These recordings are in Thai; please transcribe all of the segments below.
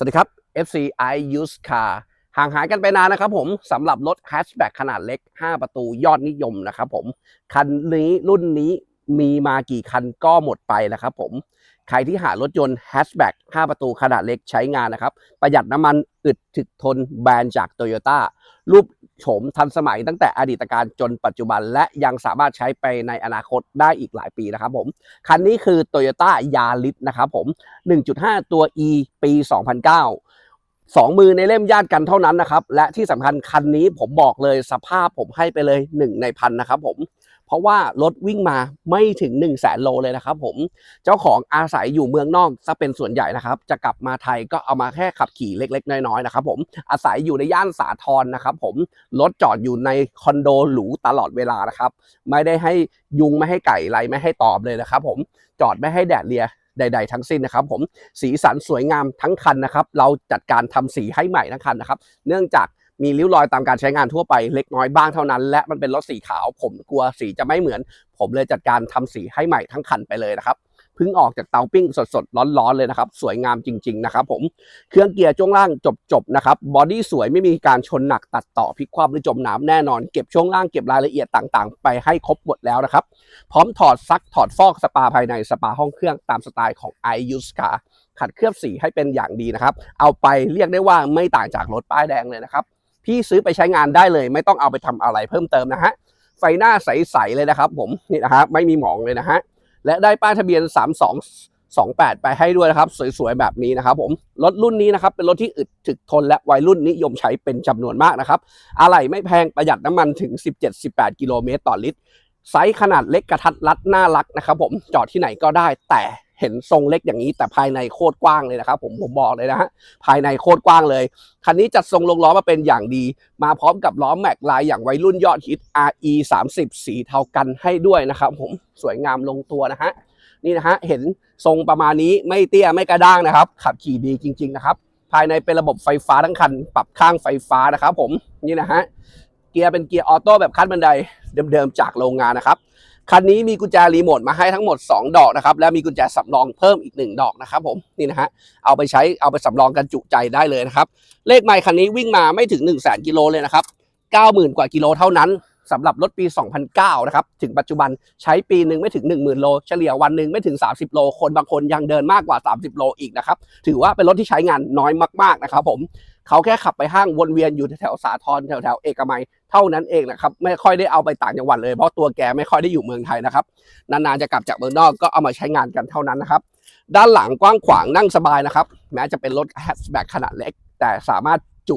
สวัสดีครับ FC I Use Car ห่างหายกันไปนานนะครับผมสำหรับรถแฮชแบ็กขนาดเล็ก 5 ประตูยอดนิยมนะครับผม คันนี้รุ่นนี้มีมากี่คันก็หมดไปนะครับผม ใครที่หารถยนต์แฮชแบ็ก5 ประตูขนาดเล็กใช้งานนะครับ ประหยัดน้ำมันอึดถึกทนแบรนด์จากโตโยต้ารูป โฉมทันสมัยตั้งแต่อดีตการจนปัจจุบัน และยังสามารถใช้ไปในอนาคตได้อีกหลายปีนะครับผมคันนี้คือ Toyota Yaris นะครับผม 1.5 ตัว E ปี 2009สองมือในเล่มญาติกันเท่านั้นนะครับ และที่สำคัญคันนี้ผมบอกเลยสภาพผมให้ไปเลย1ในพันนะครับผม เพราะว่ารถวิ่งมาไม่ถึง 1 0 0 0 0แสนโลเลยนะครับผมเจ้าของอาศัยอยู่เมืองนอกซะเป็นส่วนใหญ่นะครับ จะกลับมาไทยก็เอามาแค่ขับขี่เล็ก ๆ น้อยๆนะครับผมอาศัยอยู่ในย่านสาทรนะครับผมรถจอดอยู่ในคอนโดหรูตลอดเวลานะครับไม่ได้ให้ยุงไม่ให้ไก่ไรไม่ให้ตอบเลยนะครับผมจอดไม่ให้แดดเลียใดๆทั้งสิ้นนะครับผมสีสันสวยงามทั้งคันนะครับ เราจัดการทำสีให้ใหม่ทั้งคันนะครับ เนื่องจาก มีริ้วรอยตามการใช้งานทั่วไปเล็กน้อยบ้างเท่านั้น และมันเป็นรถสีขาว ผมกลัวสีจะไม่เหมือน ผมเลยจัดการทำสีให้ใหม่ทั้งคันไปเลยนะครับเพิ่งออกจากเตาปิ้งสดๆ ร้อนๆเลยนะครับ สวยงามจริง ๆ นะครับผมเครื่องเกียร์ช่วงล่างจบๆนะครับบอดี้สวยไม่มีการชนหนักตัดต่อพลิกคว่ำหรือจมน้ำแน่นอน เก็บช่วงล่างเก็บรายละเอียดต่างๆ ไปให้ครบหมดแล้วนะครับ พร้อมถอดซักถอดฟอกสปาภายในสปาห้องเครื่องตามสไตล์ของ i u s c a r ขัดเคลือบสีให้เป็นอย่างดีนะครับ เอาไปเรียกได้ว่าไม่ต่างจากรถป้ายแดงเลยนะครับ พี่ซื้อไปใช้งานได้เลย ไม่ต้องเอาไปทำอะไรเพิ่มเติมนะฮะไฟหน้าใสๆเลยนะครับ ผมนี่นะฮะไม่มีหมองเลยนะฮะและได้ป้ายทะเบียน 3228 ไปให้ด้วยนะครับ สวยๆแบบนี้นะครับ ผมรถรุ่นนี้นะครับเป็นรถที่อึดถึกทนและวัยรุ่นนิยมใช้เป็นจำนวนมากนะครับอะไหล่ไม่แพงประหยัดน้ำมันถึง 17-18 กิโลเมตรต่อลิตรไซส์ขนาดเล็กกระทัดรัดน่ารักนะครับ ผมจอดที่ไหนก็ได้แต่ เห็นทรงเล็กอย่างนี้ แต่ภายในโคตรกว้างเลยนะครับ ผมผมบอกเลยนะฮะภายในโคตรกว้างเลยคันนี้จัดทรงลงล้อมาเป็นอย่างดี มาพร้อมกับล้อแม็กลายอย่างวัยรุ่นยอดฮิต RE 30สีเทากันให้ด้วยนะครับผมสวยงามลงตัวนะฮะนี่นะฮะเห็นทรงประมาณนี้ไม่เตี้ยไม่กระด้างนะครับ ขับขี่ดีจริง ๆ นะครับ ภายในเป็นระบบไฟฟ้าทั้งคัน ปรับข้างไฟฟ้านะครับ ผมนี่นะฮะเกียร์เป็นเกียร์ออโต้แบบคันบันไดเดิมๆจากโรงงานนะครับ คันนี้มีกุญแจรีโมทมาให้ทั้งหมด 2 ดอกนะครับ และมีกุญแจสำรองเพิ่มอีก 1 ดอกนะครับผมนี่นะฮะเอาไปใช้เอาไปสำรองกันจุใจได้เลยนะครับ เลขไมล์คันนี้วิ่งมาไม่ถึง 1 0 0 0 0 0กิโลเลยนะครับ 90,000 กว่ากิโลเท่านั้นสำหรับรถปี 2009 นะครับ ถึงปัจจุบันใช้ปีหนึ่งไม่ถึง 10,000 โล เฉลี่ยวันหนึ่งไม่ถึง 30 โล คนบางคนยังเดินมากกว่า 30 โลอีกนะครับ ถือว่าเป็นรถที่ใช้งานน้อยมาก ๆ นะครับผม เขาแค่ขับไปห้างวนเวียนอยู่แถวสาทรแถวๆเอกมัยเท่านั้นเองนะครับไม่ค่อยได้เอาไปต่างจังหวัดเลยเพราะตัวแกไม่ค่อยได้อยู่เมืองไทยนะครับนานๆจะกลับจากเมืองนอกก็เอามาใช้งานกันเท่านั้นนะครับ ด้านหลังกว้างขวางนั่งสบายนะครับ แม้จะเป็นรถแฮชแบ็กขนาดเล็ก แต่สามารถจุ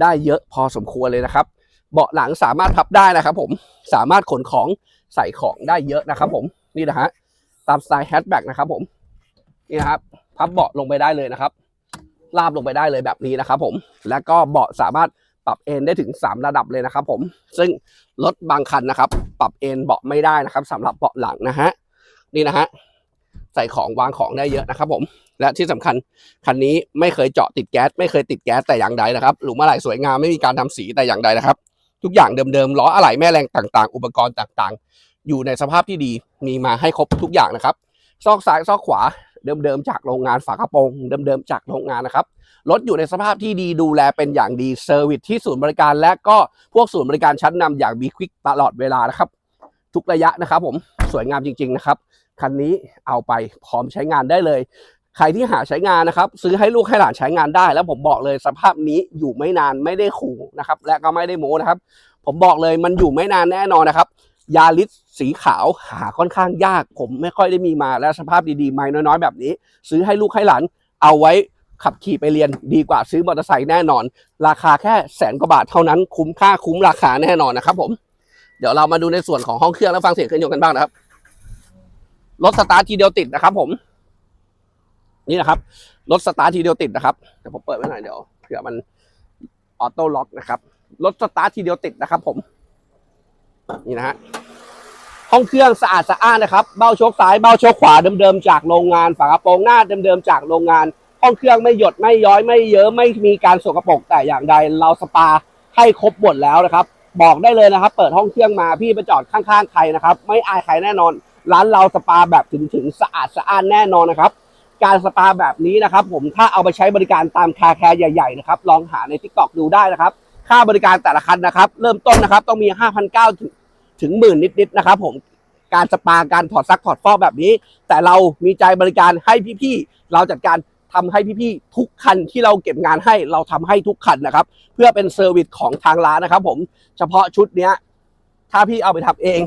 ได้เยอะพอสมควรเลยนะครับ เบาะหลังสามารถพับได้นะครับ ผมสามารถขนของใส่ของได้เยอะนะครับ ผมนี่นะฮะตามสไตล์แฮชแบ็กนะครับ ผมนี่นะครับพับเบาะลงไปได้เลยนะครับ ลาบลงไปได้เลยแบบนี้นะครับผมแล้วก็เบาะสามารถปรับเอนได้ถึง 3 ระดับเลยนะครับผมซึ่งรถบางคันนะครับ ปรับเอนเบาะไม่ได้นะครับสำหรับเบาะหลังนะฮะนี่นะฮะใส่ของวางของได้เยอะนะครับ ผม และที่สำคัญคันนี้ไม่เคยเจาะติดแก๊สไม่เคยติดแก๊สแต่อย่างใดนะครับหลุมอะไหล่สวยงามไม่มีการทำสีแต่อย่างใดนะครับ ทุกอย่างเดิมๆล้ออะไหล่แม่แรงต่างๆ อุปกรณ์ต่างๆ อยู่ในสภาพที่ดีมีมาให้ครบทุกอย่างนะครับซอกซ้ายซอกขวา เดิมๆจากโรงงานฝากระโปรงเดิมๆจากโรงงานนะครับรถอยู่ในสภาพที่ดีดูแลเป็นอย่างดีเซอร์วิสที่ศูนย์บริการ และก็พวกศูนย์บริการชั้นนำอย่างบีควิกตลอดเวลานะครับ ทุกระยะนะครับผมสวยงามจริง ๆนะครับคันนี้เอาไปพร้อมใช้งานได้เลย ใครที่หาใช้งานนะครับ ซื้อให้ลูกให้หลานใช้งานได้ แล้วผมบอกเลยสภาพนี้อยู่ไม่นานไม่ได้ขู่นะครับ และก็ไม่ได้โม้นะครับ ผมบอกเลยมันอยู่ไม่นานแน่นอนนะครับยาลิส สีขาวหาค่อนข้างยาก ผมไม่ค่อยได้มีมาและสภาพดีๆไม่น้อยๆ แบบนี้ ซื้อให้ลูกให้หลานเอาไว้ขับขี่ไปเรียนดีกว่าซื้อมอเตอร์ไซค์แน่นอน ราคาแค่แสนกว่าบาทเท่านั้นคุ้มค่าคุ้มราคาแน่นอนนะครับ ผม เดี๋ยวเรามาดูในส่วนของห้องเครื่องแล้วฟังเสียงเครื่องยนต์กันบ้างนะครับรถสตาร์ททีเดียวติดนะครับ ผม นี่นะครับรถสตาร์ททีเดียวติดนะครับเดี๋ยวผมเปิดไว้หน่อยเดี๋ยวเผื่อมันออโต้ล็อกนะครับรถสตาร์ททีเดียวติดนะครับ ผม นี่นะฮะ ห้องเครื่องสะอาดสะอ้านนะครับ เบ้าโชคซ้ายเบ้าโชคขวาเดิมๆจากโรงงานฝากระโปรงหน้าเดิมๆจากโรงงาน ห้องเครื่องไม่หยดไม่ย้อยไม่เยอะไม่มีการสกปรกแต่อย่างใดเราสปาให้ครบหมดแล้วนะครับ บอกได้เลยนะครับ เปิดห้องเครื่องมาพี่ไปจอดข้างๆใครนะครับ ไม่อายใครแน่นอน ร้านเราสปาแบบถึงๆสะอาดสะอ้านแน่นอนนะครับ การสปาแบบนี้นะครับ ผมถ้าเอาไปใช้บริการตามคาแคร์ใหญ่ๆนะครับลองหาใน t ิ k t o k ดูได้นะครับ ค่าบริการแต่ละคันนะครับ เริ่มต้นนะครับต้องมี 5,900ถึง ถึงหมื่นนิดๆนะครับผมการสปาการถอดซักถอดฟอกแบบนี้ แต่เรามีใจบริการให้พี่ๆเราจัดการทำให้พี่ๆทุกคันที่เราเก็บงานให้เราทำให้ทุกคันนะครับ เพื่อเป็นเซอร์วิสของทางร้านนะครับ ผมเฉพาะชุดเนี้ย ถ้าพี่เอาไปทำเอง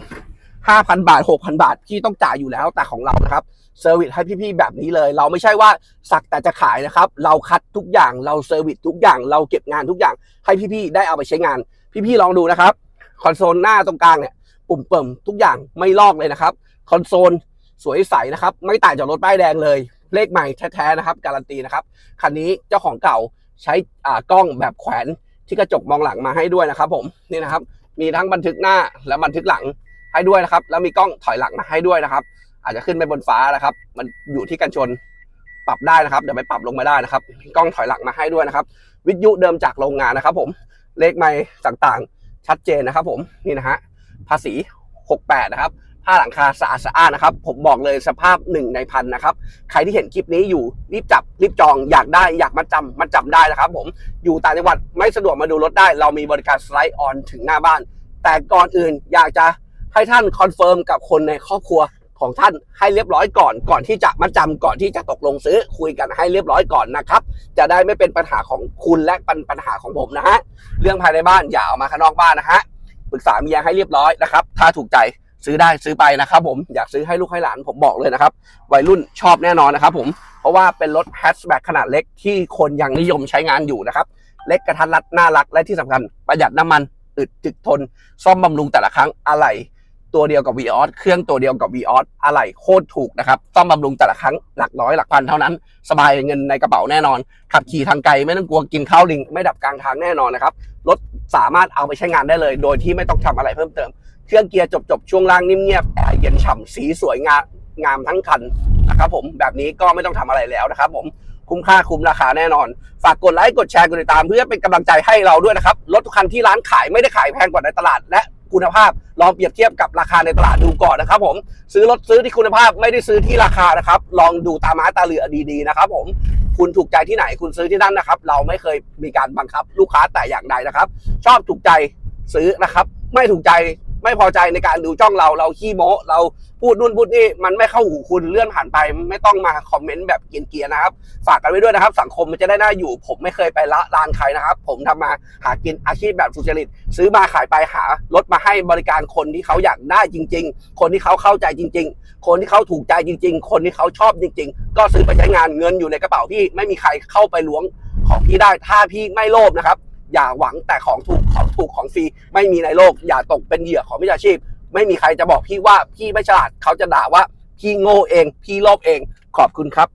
5,000 บาท 6,000 บาท พี่ต้องจ่ายอยู่แล้วแต่ของเรานะครับเซอร์วิสให้พี่ๆแบบนี้เลย เราไม่ใช่ว่าสักแต่จะขายนะครับ เราคัดทุกอย่างเราเซอร์วิสทุกอย่าง เราเก็บงานทุกอย่างให้พี่ๆได้เอาไปใช้งาน พี่ๆลองดูนะครับคอนโซลหน้าตรงกลางเนี่ย ปุ่มเปิ่มทุกอย่างไม่ลอกเลยนะครับคอนโซลสวยใสนะครับไม่ต่างจากรถป้ายแดงเลย เลขใหม่แท้ๆนะครับการันตีนะครับคันนี้เจ้าของเก่าใช้กล้องแบบแขวนที่กระจกมองหลังมาให้ด้วยนะครับ ผมนี่นะครับ มีทั้งบันทึกหน้าและบันทึกหลังให้ด้วยนะครับ แล้วมีกล้องถอยหลังมาให้ด้วยนะครับ อาจจะขึ้นไปบนฟ้านะครับ มันอยู่ที่กันชนปรับได้นะครับเดี๋ยวไปปรับลงมาได้นะครับ กล้องถอยหลังมาให้ด้วยนะครับ วิทยุเดิมจากโรงงานนะครับ ผมเลขไม้ต่างๆ ชัดเจนนะครับ ผมนี่นะฮะ ภาษี 68 นะครับผ้าหลังคาสะอาดสะอ้านนะครับ ผมบอกเลยสภาพหนึ่งในพันนะครับ ใครที่เห็นคลิปนี้อยู่รีบจับรีบจองอยากได้อยากมาจำมาจำได้นะครับ ผมอยู่ต่างจังหวัดไม่สะดวกมาดูรถได้ เรามีบริการสไลด์ออนถึงหน้าบ้าน แต่ก่อนอื่นอยากจะให้ท่านคอนเฟิร์มกับคนในครอบครัวของท่านให้เรียบร้อยก่อนก่อนที่จะมาจำก่อนที่จะตกลงซื้อคุยกันให้เรียบร้อยก่อนนะครับ จะได้ไม่เป็นปัญหาของคุณและเป็นปัญหาของผมนะฮะเรื่องภายในบ้านอย่าเอามาข้างนอกบ้านนะฮะ ปรึกษาเมียให้เรียบร้อยนะครับ ถ้าถูกใจซื้อได้ซื้อไปนะครับผมอยากซื้อให้ลูกให้หลานผมบอกเลยนะครับวัยรุ่นชอบแน่นอนนะครับผมเพราะว่าเป็นรถแฮชแบ็กขนาดเล็กที่คนยังนิยมใช้งานอยู่นะครับ เล็กกระทัดรัดน่ารักและที่สำคัญประหยัดน้ำมันอึดจึกทน ซ่อมบำรุงแต่ละครั้งอะไหล่ตัวเดียวกับ v ีออสเครื่องตัวเดียวกับ v ีออสอะไหล่โคตรถูกนะครับซ่อมบำรุงแต่ละครั้งหลักร้อยหลักพันเท่านั้น สบายเงินในกระเป๋าแน่นอน ขับขี่ทางไกลไม่ต้องกลัวกินข้าวลิง ไม่ดับกลางทางแน่นอนนะครับ รถ สามารถเอาไปใช้งานได้เลย โดยที่ไม่ต้องทำอะไรเพิ่มเติม เครื่องเกียร์จบๆช่วงล่างนิ่มเงียบแอร์เย็นฉ่ำสีสวยงามงามทั้งคันนะครับผมแบบนี้ก็ไม่ต้องทำอะไรแล้วนะครับผมคุ้มค่าคุ้มราคาแน่นอน ฝากกดไลค์กดแชร์กดติดตาม เพื่อเป็นกำลังใจให้เราด้วยนะครับรถทุกคันที่ร้านขายไม่ได้ขายแพงกว่าในตลาดและคุณภาพลองเปรียบเทียบกับราคาในตลาดดูก่อนนะครับ ผมซื้อรถซื้อที่คุณภาพไม่ได้ซื้อที่ราคานะครับ ลองดูตาม้าตาเหลือดีๆนะครับ ผม คุณถูกใจที่ไหนคุณซื้อที่นั่นนะครับ เราไม่เคยมีการบังคับลูกค้าแต่อย่างใดนะครับ ชอบถูกใจซื้อนะครับ ไม่ถูกใจ ไม่พอใจในการดูจ้องเราเราขี้โม้เราพูดนู่นพูดนี่มันไม่เข้าหูคุณเลื่อนผ่านไป ไม่ต้องมาคอมเมนต์แบบเกียนๆนะครับ ฝากกันไว้ด้วยนะครับ สังคมมันจะได้น่าอยู่ ผมไม่เคยไปละลานใครนะครับ ผมทำมาหากินอาชีพแบบสุจริต ซื้อมาขายไปหารถมาให้บริการคนที่เขาอยากได้จริง ๆ คนที่เขาเข้าใจจริง ๆ คนที่เขาถูกใจจริง ๆ คนที่เขาชอบจริง ๆ ก็ซื้อไปใช้งานเงินอยู่ในกระเป๋าพี่ไม่มีใครเข้าไปล้วงของพี่ได้ถ้าพี่ไม่โลภนะครับ อย่าหวังแต่ของถูกของถูกของฟรีไม่มีในโลก อย่าตกเป็นเหยื่อของมิจฉาชีพ ไม่มีใครจะบอกพี่ว่าพี่ไม่ฉลาดเขาจะด่าว่าพี่โง่เอง พี่โลภเองขอบคุณครับ